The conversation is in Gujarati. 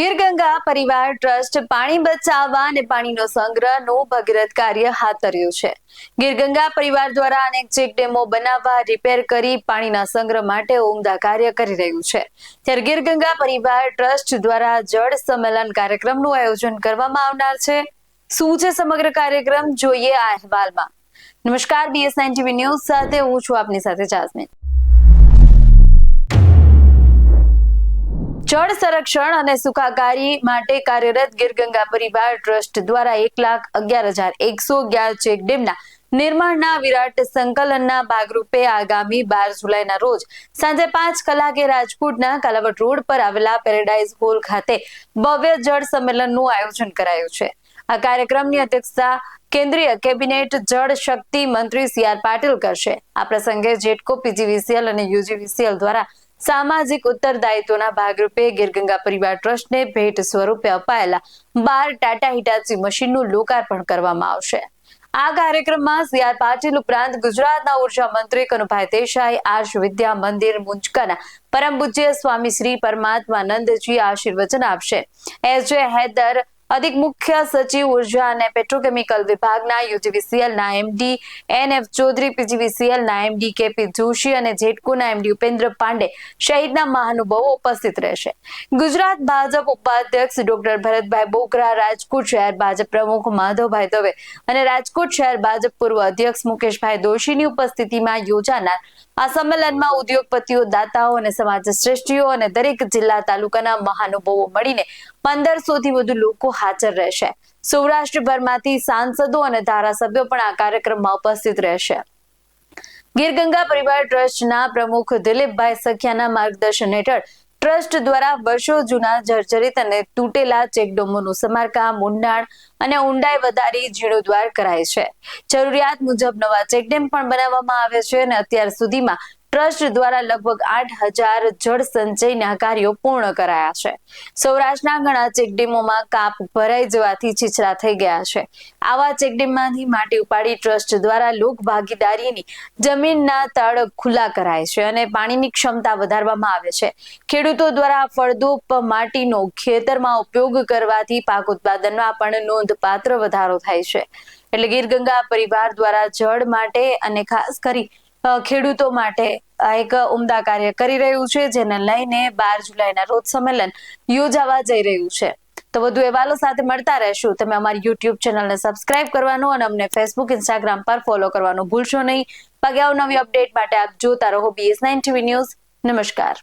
ગીર ગંગા પરિવાર ટ્રસ્ટ પાણી બચાવવા અને પાણીનો સંગ્રહનું ભગીરથ કાર્ય હાથ ધર્યું છે. ગીરગંગા પરિવાર દ્વારા અનેક ચેકડેમો બનાવવા, રિપેર કરી પાણીના સંગ્રહ માટે ઉમદા કાર્ય કરી રહ્યું છે. ત્યારે ગીરગંગા પરિવાર ટ્રસ્ટ દ્વારા જળ સંમેલન કાર્યક્રમનું આયોજન કરવામાં આવનાર છે. શું છે સમગ્ર કાર્યક્રમ? જોઈએ આ અહેવાલમાં. નમસ્કાર બીએસ નાઇન ટીવી ન્યૂઝ સાથે હું છું આપની સાથે જાસ્મીન. જળ સંરક્ષણ અને સુખાકારી માટે કાર્યરત ગીર ગંગા પરિવાર ટ્રસ્ટ દ્વારા એક લાખ અગિયાર હજાર એકસો અગિયાર ચેક નિર્માણના વિરાટ સંકલનના ભાગરૂપે આગામી બાર જુલાઈના રોજ સાંજે પાંચ કલાકે રાજકોટના કાલાવટ રોડ પર આવેલા પેરેડાઇઝ હોલ ખાતે ભવ્ય જળ સંમેલનનું આયોજન કરાયું છે. આ કાર્યક્રમની અધ્યક્ષતા કેન્દ્રીય કેબિનેટ જળ શક્તિ મંત્રી સી આર પાટીલ કરશે. આ પ્રસંગે જેટકો પીજીવીસીએલ અને યુજીવીસીએલ દ્વારા સામાજિક ઉત્તરદાયિત્વના ભાગરૂપે ગીરગંગા પરિવાર ટ્રસ્ટને ભેટ સ્વરૂપે અપાયેલા બાર ટાટા હિટાચી મશીનનું લોકાર્પણ કરવામાં આવશે. આ કાર્યક્રમમાં સી પાટીલ ઉપરાંત ગુજરાતના ઊર્જા મંત્રી કનુભાઈ દેસાઈ આર્ષ વિદ્યા મંદિર મુંજકાના પરમ પૂજ્ય સ્વામી શ્રી પરમાત્માનંદજી આશીર્વચન આપશે. એસ જે હૈદર અધિક મુખ્ય સચિવ ઊર્જા અને પેટ્રોકેમિકલ વિભાગના યુજીવીસીએલના એમડી એન એફ ચૌધરી, પીજીવીસીએલના એમડી, કેપી જોશી અને જેટકોના એમડી ઉપેન્દ્ર પાંડે શહીદના મહાનુભાવો ઉપસ્થિત રહેશે. ગુજરાત ભાજપ ઉપાધ્યક્ષ ડોક્ટર ભરતભાઈ બોકરા, રાજકોટ શહેર ભાજપ પ્રમુખ માધવભાઈ દવે અને રાજકોટ શહેર ભાજપ પૂર્વ અધ્યક્ષ મુકેશભાઈ દોશીની ઉપસ્થિતિમાં યોજાનાર આ સંમેલનમાં ઉદ્યોગપતિઓ, દાતાઓ અને સમાજ શ્રેષ્ઠીઓ અને દરેક જિલ્લા તાલુકાના મહાનુભાવો મળીને પંદરસો થી વધુ લોકો હાજર રહેશે. સૌરાષ્ટ્રભરમાંથી સાંસદો અને ધારાસભ્યો પણ આ કાર્યક્રમમાં ઉપસ્થિત રહેશે. ગીરગંગા પરિવાર ટ્રસ્ટના પ્રમુખ દિલીપભાઈ સખિયાના માર્ગદર્શન હેઠળ ટ્રસ્ટ દ્વારા વર્ષો જૂના જર્જરિત અને તૂટેલા ચેકડોમોનું સમારકામ, ઊંડાણ અને ઊંડાઈ વધારી જીર્ણોદ્વાર કરાય છે. જરૂરિયાત મુજબ નવા ચેકડેમ પણ બનાવવામાં આવે છે અને અત્યાર સુધીમાં ટ્રસ્ટ દ્વારા લગભગ આઠ હજાર જળ સંચયના કાર્યો પૂર્ણ કરાયા છે. સૌરાષ્ટ્રના ઘણા ચેકડેમોમાં કાપ ભરાઈ જવાથી છીછરા થઈ ગયા છે. આવા ચેકડેમમાંથી માટી ઉપાડી ટ્રસ્ટ દ્વારા લોક ભાગીદારીની જમીનના તળ ખુલ્લા કરાય છે અને પાણીની ક્ષમતા વધારવામાં આવે છે. ખેડૂતો દ્વારા ફળદ્રુપ માટીનો ખેતરમાં ઉપયોગ કરવાથી પાક ઉત્પાદનમાં પણ નોંધપાત્ર વધારો થાય છે. એટલે ગીર ગંગા પરિવાર દ્વારા જળ માટે અને ખાસ કરી ખેડૂતો માટે એક ઉમદા કાર્ય કરી રહ્યું છે, જેને લઈને બાર જુલાઈના રોજ સંમેલન યોજાવા જઈ રહ્યું છે. તો વધુ અહેવાલો સાથે મળતા રહેશું. તમે અમારી યુટ્યુબ ચેનલને સબસ્ક્રાઇબ કરવાનું અને અમને ફેસબુક, ઇન્સ્ટાગ્રામ પર ફોલો કરવાનું ભૂલશો નહીં. પગાઉ નવી અપડેટ માટે આપ જોતા રહો બીએસ નાઇન ટીવી ન્યૂઝ નમસ્કાર.